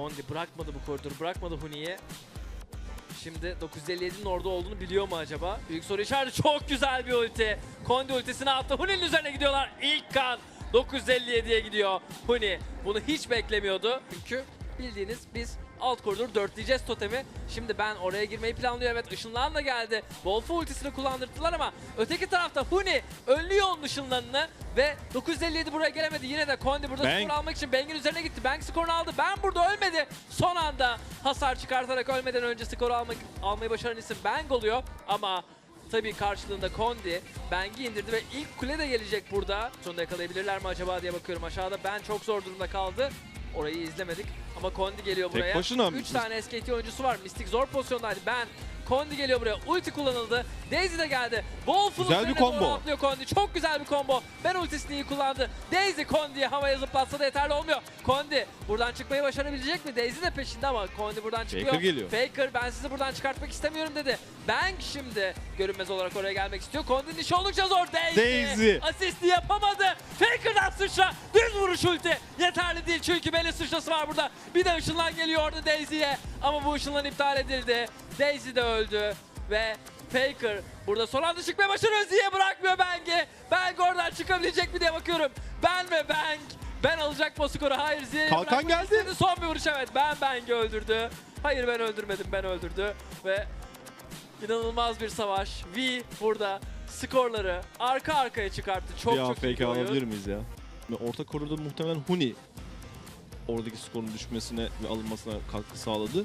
Kondi bırakmadı bu koridoru, bırakmadı Huni'yi. Şimdi 957'nin orada olduğunu biliyor mu acaba? Büyük soru işareti. Çok güzel bir ulti. Kondi ultisini attı. Huni'nin üzerine gidiyorlar. İlk kan 957'ye gidiyor. Huni bunu hiç beklemiyordu. Çünkü bildiğiniz biz alt koridoru dörtleyeceğiz totemi. Şimdi ben oraya girmeyi planlıyorum. Evet ışınlan da geldi. Wolf'u ultisini kullandırdılar ama öteki tarafta Huni önlüyor onun ışınlanını ve 957 buraya gelemedi. Yine de Kondi burada Bang. skor almak için Bang'in üzerine gitti. Bang skorunu aldı. Ben burada ölmedi. Son anda hasar çıkartarak ölmeden önce skoru almak, almayı başaran isim Bang oluyor. Ama tabii karşılığında Kondi Bang'i indirdi ve ilk kule de gelecek burada. Sonunda yakalayabilirler mi acaba diye bakıyorum aşağıda. Ben çok zor durumda kaldı. Orayı izlemedik ama Kondi geliyor Tek buraya. başına mı? 3 tane SKT oyuncusu var. Mystic zor pozisyondaydı. Ben Kondi geliyor buraya. Ulti kullanıldı. Daisy de geldi. Wolf'un Güzel bir combo. atlıyor Kondi. Çok güzel bir combo. Ben ultisini iyi kullandı. Daisy Kondi'yi havaya zıplatsa da yeterli olmuyor. Kondi buradan çıkmayı başarabilecek mi? Daisy de peşinde ama Kondi buradan çıkıyor. Faker geliyor. Faker ben sizi buradan çıkartmak istemiyorum dedi. Bang şimdi görünmez olarak oraya gelmek istiyor. Kondi'nin işi oldukça zor. Daisy. Daisy. Asisti yapamadı. Faker'dan sıçra. Düz vuruş ulti. Yeterli değil çünkü belli sıçrası var burada. Bir de ışınlan geliyor orada Daisy'ye. Ama bu ışınlan iptal edildi. Daisy de öldü. Ve Faker burada son anda çıkmaya başarıyor. Ziye bırakmıyor Bang'i. Bang oradan çıkabilecek mi diye bakıyorum. Ben ve Bang. Ben alacak bu skoru. Hayır Ziye'yi Kalkan geldi. istedi. Son bir vuruş evet. Ben Bang'i öldürdü. Hayır ben öldürmedim. Ben öldürdü. Ve inanılmaz bir savaş. V burada skorları arka arkaya çıkarttı. Çok bir çok iyi fake alabilir miyiz ya? Orta koridorda muhtemelen Huni oradaki skorun düşmesine ve alınmasına katkı sağladı.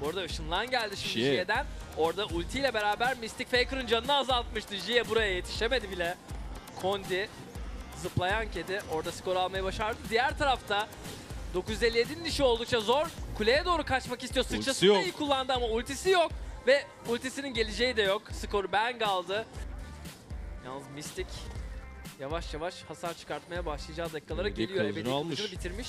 Bu arada ışınlan geldi şimdi Jie. Jie'den. Orada ultiyle beraber Mystic Faker'ın canını azaltmıştı. Jie buraya yetişemedi bile. Kondi zıplayan kedi orada skor almayı başardı. Diğer tarafta 957'nin işi oldukça zor. Kuleye doğru kaçmak istiyor. Sıçrasını da iyi kullandı ama ultisi yok. Ve ultisinin geleceği de yok. Skoru Bang aldı. Yalnız Mystic yavaş yavaş hasar çıkartmaya başlayacağı dakikalara geliyor. Ebedi almış. bitirmiş.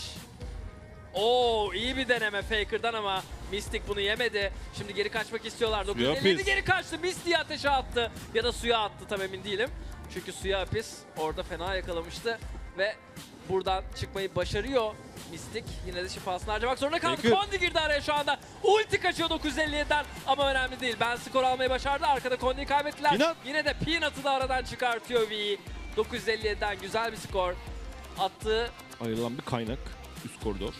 Oo iyi bir deneme Faker'dan ama Mystic bunu yemedi. Şimdi geri kaçmak istiyorlar. Suya 957 pis. geri kaçtı. Mystic'i ateşe attı. Ya da suya attı tam emin değilim. Çünkü suya pis orada fena yakalamıştı. Ve buradan çıkmayı başarıyor Mystic. Yine de şifasını harcamak zorunda kaldı. Faker. Kondi girdi araya şu anda. Ulti kaçıyor 957'den ama önemli değil. Ben skor almayı başardı. Arkada Kondi'yi kaybettiler. Peanut. Yine de Peanut'ı da aradan çıkartıyor V. 957'den güzel bir skor. Attığı Ayrılan bir kaynak üst koridor.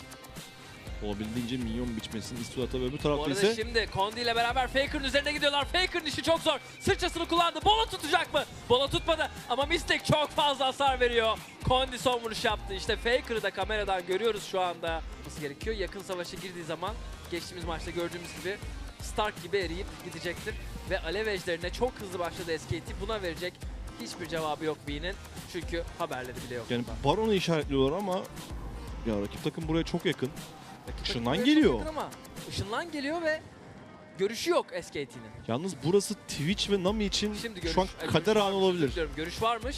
Olabildiğince minyon biçmesini istiyor tabii öbür Bu tarafta arada ise şimdi Kondi ile beraber Faker'ın üzerine gidiyorlar. Faker'ın işi çok zor. Sıçrasını kullandı. Bola tutacak mı? Bola tutmadı. Ama Mystic çok fazla hasar veriyor. Kondi son vuruş yaptı. İşte Faker'ı da kameradan görüyoruz şu anda. Nasıl gerekiyor? Yakın savaşa girdiği zaman geçtiğimiz maçta gördüğümüz gibi Stark gibi eriyip gidecektir. Ve alev ejderine çok hızlı başladı SKT. Buna verecek hiçbir cevabı yok V'nin. Çünkü haberleri bile yok. yani Baron'u işaretliyorlar ama ya rakip takım buraya çok yakın. Rakip çok geliyor. yakın Ama ışınlan geliyor ve görüşü yok SKT'nin. Yalnız burası Twitch ve Nami için Şimdi görüş, şu an kader görüş anı varmış, olabilir. özür diliyorum. Görüş varmış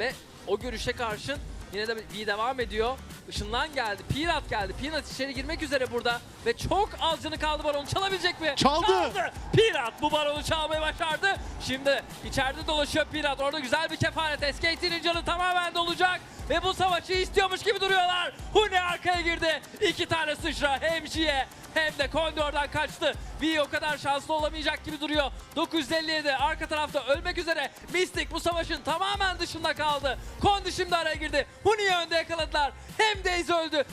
ve o görüşe karşın yine de bir devam ediyor. Işınlan geldi, Peanut geldi. Peanut içeri girmek üzere burada ve çok az canı kaldı baronu çalabilecek mi? Çaldı! Peanut bu baronu çalmayı başardı. Şimdi içeride dolaşıyor Peanut. Orada güzel bir kefaret. SKT'nin canı tamamen dolacak. Ve bu savaşı istiyormuş gibi duruyorlar. Huni arkaya girdi. İki tane sıçra hem Jie hem de Kondi oradan kaçtı. V o kadar şanslı olamayacak gibi duruyor. 957 arka tarafta ölmek üzere. Mystic bu savaşın tamamen dışında kaldı. Kondi şimdi araya girdi. Huni'yi önde yakaladılar. Hem Daisy öldü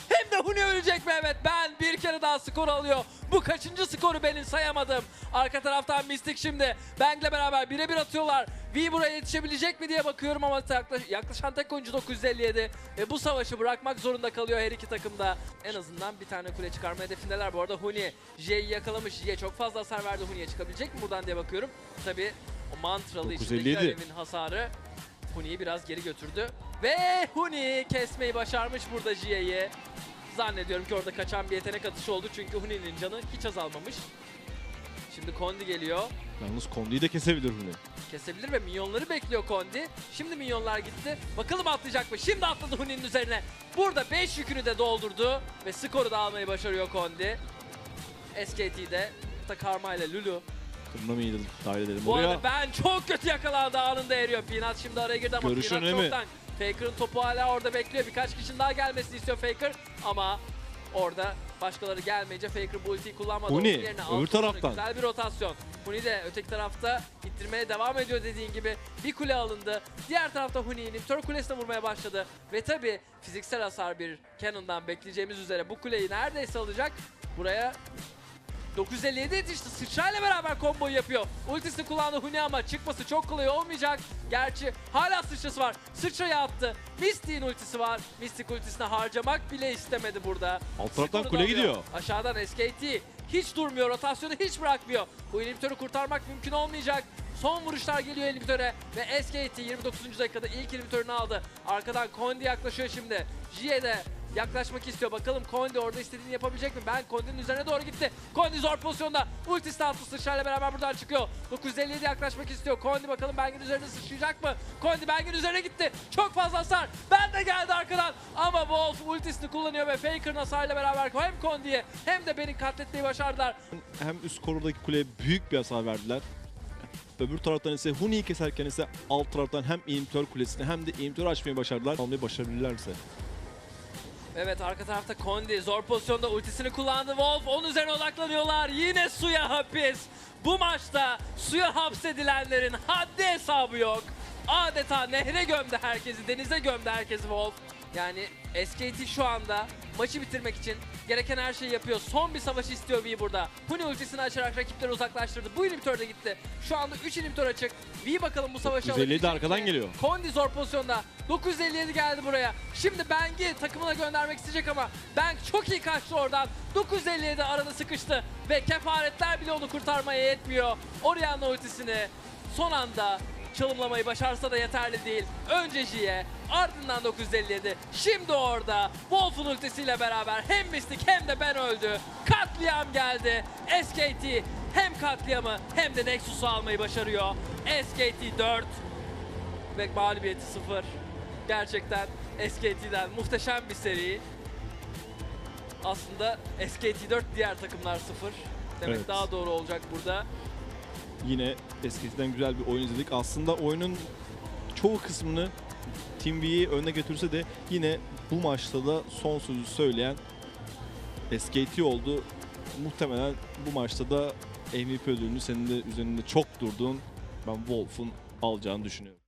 skor alıyor. Bu kaçıncı skoru benim sayamadım. Arka taraftan Mystic şimdi Bang'le beraber birebir atıyorlar. V buraya yetişebilecek mi diye bakıyorum ama yaklaş- yaklaşan tek oyuncu 957 ve bu savaşı bırakmak zorunda kalıyor her iki takım da. En azından bir tane kule çıkarma hedefindeler. Bu arada Huni J'yi yakalamış. J çok fazla hasar verdi Huni'ye çıkabilecek mi buradan diye bakıyorum. Tabi o mantralı içindeki 957. alevin hasarı Huni'yi biraz geri götürdü. Ve Huni kesmeyi başarmış burada J'yi. Zannediyorum ki orada kaçan bir yetenek atışı oldu çünkü Huni'nin canı hiç azalmamış. Şimdi Kondi geliyor. Yalnız Kondi'yi de kesebilir Huni. Kesebilir ve minyonları bekliyor Kondi. Şimdi minyonlar gitti. Bakalım atlayacak mı? Şimdi atladı Huni'nin üzerine. Burada 5 yükünü de doldurdu ve skoru da almayı başarıyor Kondi. SKT'de Takarma ile Lulu. Nami'yi de dahil edelim Bu buraya. arada ben çok kötü yakalandı anında eriyor. Peanut şimdi araya girdi ama Görüş Peanut önemli. çoktan. Faker'ın topu hala orada bekliyor. Birkaç kişinin daha gelmesini istiyor Faker ama Orada başkaları gelmeyince Faker bu ultiyi kullanmadı. Huni, yerine öbür taraftan. Güzel bir rotasyon. Huni de öteki tarafta ittirmeye devam ediyor dediğin gibi. Bir kule alındı. Diğer tarafta Huni'nin Tör Kulesi'ne vurmaya başladı. Ve tabi fiziksel hasar bir Cannon'dan bekleyeceğimiz üzere bu kuleyi neredeyse alacak. Buraya 957 yetişti. Sıçrayla beraber komboyu yapıyor. Ultisini kullandı Huni ama çıkması çok kolay olmayacak. Gerçi hala sıçrası var. Sıçrayı attı. Mystic'in ultisi var. Mystic ultisini harcamak bile istemedi burada. Alt taraftan kule alıyor. gidiyor. Aşağıdan SKT hiç durmuyor. Rotasyonu hiç bırakmıyor. Bu inhibitörü kurtarmak mümkün olmayacak. Son vuruşlar geliyor inhibitöre ve SKT 29. dakikada ilk inhibitörünü aldı. Arkadan Kondi yaklaşıyor şimdi. Jie de yaklaşmak istiyor. Bakalım Kondi orada istediğini yapabilecek mi? Ben Kondi'nin üzerine doğru gitti. Kondi zor pozisyonda. Ultisi altı sıçrayla beraber buradan çıkıyor. 957 yaklaşmak istiyor. Kondi bakalım Bang'in üzerine sıçrayacak mı? Kondi Bang'in üzerine gitti. Çok fazla hasar. Ben de geldi arkadan. Ama Wolf ultisini kullanıyor ve Faker'ın hasarıyla beraber hem Kondi'ye hem de beni katletmeyi başardılar. Hem üst koridordaki kuleye büyük bir hasar verdiler. Öbür taraftan ise Huni'yi keserken ise alt taraftan hem inhibitor kulesini hem de inhibitor açmayı başardılar. Almayı başarabilirlerse. Evet arka tarafta Kondi zor pozisyonda ultisini kullandı Wolf. Onun üzerine odaklanıyorlar. Yine suya hapis. Bu maçta suya hapsedilenlerin haddi hesabı yok. Adeta nehre gömdü herkesi, denize gömdü herkesi Wolf. Yani SKT şu anda maçı bitirmek için gereken her şeyi yapıyor. Son bir savaş istiyor V burada. Huni ultisini açarak rakipleri uzaklaştırdı. Bu inhibitor da gitti. Şu anda 3 inhibitor açık. V bakalım bu savaşı 957 de alabilecek arkadan mi? geliyor. Kondi zor pozisyonda. 957 geldi buraya. Şimdi Bang'i takımına göndermek isteyecek ama Bang çok iyi kaçtı oradan. 957 arada sıkıştı ve kefaretler bile onu kurtarmaya yetmiyor. Orianna ultisini son anda çalımlamayı başarsa da yeterli değil. Önce Jie, ardından 957. Şimdi orada Wolf'un ultisiyle beraber hem Mystic hem de ben öldü. Katliam geldi. SKT hem katliamı hem de Nexus'u almayı başarıyor. SKT 4, ve mağlubiyeti sıfır. Gerçekten SKT'den muhteşem bir seri. Aslında SKT 4 diğer takımlar sıfır. Demek Evet. daha doğru olacak burada. Yine eskiden güzel bir oyun izledik. Aslında oyunun çoğu kısmını Team V'yi önüne götürse de yine bu maçta da son sözü söyleyen SKT oldu. Muhtemelen bu maçta da MVP ödülünü senin de üzerinde çok durduğun ben Wolf'un alacağını düşünüyorum.